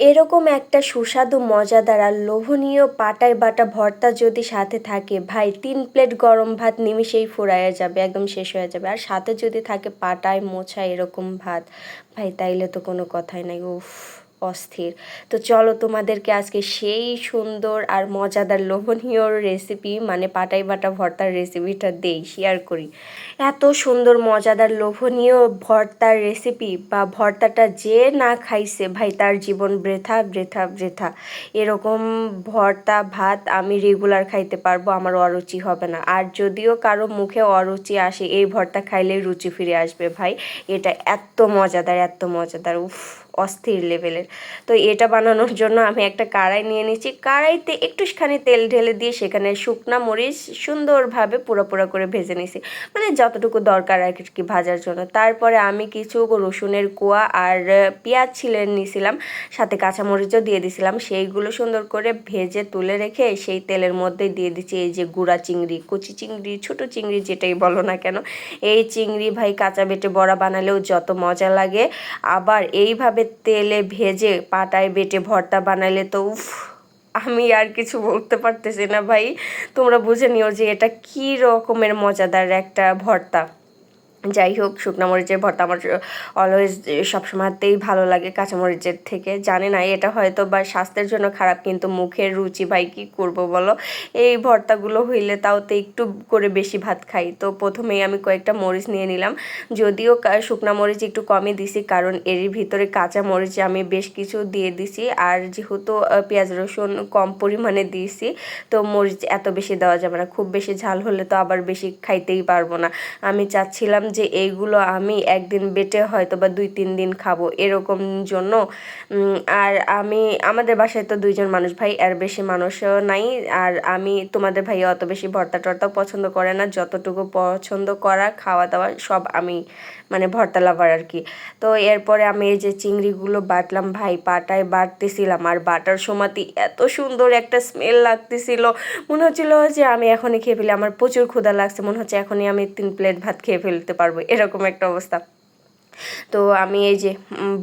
এরকম একটা সুস্বাদু, মজাদার আর লোভনীয় পাটায় বাটা ভর্তা যদি সাথে থাকে, ভাই, তিন প্লেট গরম ভাত নিমিশেই ফুরাইয়া যাবে, একদম শেষ হয়ে যাবে। আর সাথে যদি থাকে পাটায় মোছা এরকম ভাত, ভাই, তাইলে তো কোনো কথাই নাই, উফ। অস্থির। তো চলো তোমাদেরকে আজকে সেই সুন্দর আর মজাদার লোভনীয় রেসিপি মানে পাটাই বাটা ভর্তার রেসিপিটা দেই শেয়ার করি। এত সুন্দর, মজাদার, লোভনীয় ভর্তার রেসিপি বা ভর্তাটা যে না খাইছে, ভাই তার জীবন বৃথা বৃথা বৃথা। এরকম ভর্তা, ভাত আমি রেগুলার খাইতে পারব, আমার অরুচি হবে না। আর যদিও কারও মুখে অরুচি আসে, এই ভর্তা খাইলেই রুচি ফিরে আসবে, ভাই। এটা এত মজাদার এত মজাদার, উফ। অস্থির লেভেলের তো এটা বানানোর জন্য আমি একটা কাড়াই নিয়ে নিচ্ছি কাড়াইতে একটুখানি তেল ঢেলে দিয়ে সেখানে শুকনা মরিচ সুন্দরভাবে পুরো পুরো করে ভেজে নিছি মানে যতটুকু দরকার আর কি ভাজার জন্য। তারপরে আমি কিছু রসুনের কোয়া আর পেঁয়াজ ছিলে নিয়েছিলাম, সাথে কাঁচামরিচও দিয়ে দিছিলাম। সেইগুলো সুন্দর করে ভেজে তুলে রেখে সেই তেলের মধ্যে দিয়ে দিচ্ছি এই যে গুঁড়া চিংড়ি, কুচি চিংড়ি, ছোট চিংড়ি যেটাই বলো না কেন। এই চিংড়ি ভাই কাঁচা বেটে বড়া বানালেও যত মজা লাগে। আবার এইভাবে তেলে ভেজে পাটায় বেটে ভর্তা বানালে তো উফ, আমি আর কিছু বলতে পারতেছি না ভাই। তোমরা বুঝে নিও যে এটা কি রকমের মজাদার একটা ভর্তা। যাই হোক, শুকনো মরিচের ভর্তা আমার অলওয়েজ সবসময়তেই ভালো লাগে কাঁচামরিচের থেকে। জানি না, এটা হয়তো বা স্বাস্থ্যের জন্য খারাপ, কিন্তু মুখের রুচি ভাই কী করব বলো? এই ভর্তাগুলো হইলে তাও তো একটু করে বেশি ভাত খাই। তো প্রথমেই আমি কয়েকটা মরিচ নিয়ে নিলাম। যদিও শুকনো মরিচ একটু কমই দিছি, কারণ এর ভিতরে কাঁচা মরিচ আমি বেশ কিছু দিয়ে দিছি। আর যেহেতু পেঁয়াজ রসুন কম পরিমাণে দিয়েছি, তো মরিচ এত বেশি দেওয়া যাবে না। খুব বেশি ঝাল হলে তো আবার বেশি খাইতেই পারব না। আমি চাচ্ছিলাম যে এইগুলো আমি একদিন বেটে হয়তো বা দুই, তিন দিন খাব এরকম জন্য। আর আমি, আমাদের বাসায় তো দুইজন মানুষ ভাই, আর বেশি মানুষও নাই। আর আমি, তোমাদের ভাই অত বেশি ভর্তা টর্তাও পছন্দ করে না। যতটুকু পছন্দ করা খাওয়া দাওয়া সব আমি মানে ভর্তা লাভার আর কি। তো এরপরে আমি এই যে চিংড়িগুলো বাটলাম ভাই পাটায় বাটতেছিলাম। আর বাটার সময়তে এত সুন্দর একটা স্মেল লাগতেছিল। মনে হচ্ছিল যে আমি এখনই খেয়ে ফেলি, আমার প্রচুর ক্ষুধা লাগছে। মনে হচ্ছে এখনই আমি তিন প্লেট ভাত খেয়ে ফেলতে পারব এরকম একটা অবস্থা। তো আমি এই যে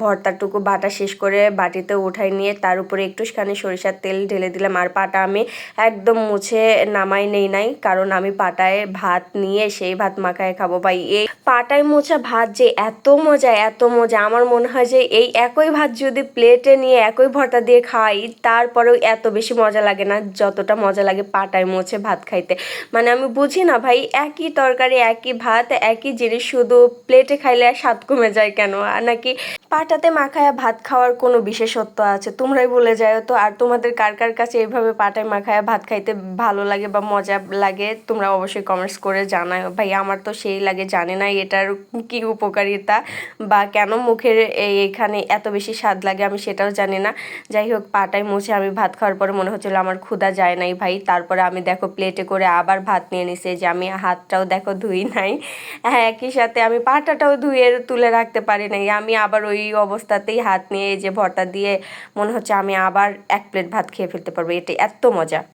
ভর্তাটুকু বাটা শেষ করে বাটিতে উঠাই নিয়ে তার উপরে একটুখানি সরিষার তেল ঢেলে দিলাম। আর পাটা আমি একদম মুছে নামাই নেই নাই, কারণ আমি পাটায় ভাত নিয়ে সেই ভাত মাখায় খাব ভাই। এই পাটায় মোছা ভাত যে এত মজা এত মজা। আমার মনে হয় যে এই একই ভাত যদি প্লেটে নিয়ে একই ভর্তা দিয়ে খাই, তারপরেও এত বেশি মজা লাগে না, যতটা মজা লাগে পাটায় মোছে ভাত খাইতে। মানে আমি বুঝি না ভাই, একই তরকারি, একই ভাত, একই জিনিস, শুধু প্লেটে খাইলে স্বাদ কমে যায় কেন? নাকি পাটাতে মাখায়া ভাত খাওয়ার কোনো বিশেষত্ব আছে? তোমরাই বলে যাও তো। আর তোমাদের কার কার কাছে এইভাবে পাটায় মাখায় ভাত খাইতে ভালো লাগে বা মজা লাগে, তোমরা অবশ্যই কমেন্টস করে জানাও ভাই, আমার তো সেই লাগে, জানে না এটার কি উপকারিতা বা কেন মুখের এখানে এত বেশি স্বাদ লাগে আমি সেটাও জানি না। যাই হোক, পাটায় মুছে আমি ভাত খাওয়ার পরে মনে হচ্ছিল আমার ক্ষুধা যায় নাই ভাই। তারপরে আমি দেখো প্লেটে করে আবার ভাত নিয়ে নিছি যে আমি হাতটাও দেখো ধুই নাই। হ্যাঁ একই সাথে আমি পাটাটাও ধুয়ে তুলে রাখতে পারি নাই। আমি আবার ওই অবস্থাতেই হাত নিয়ে যে ভর্তা দিয়ে মনে হচ্ছে আমি আবার এক প্লেট ভাত খেয়ে ফেলতে পারব। এটা এত মজা।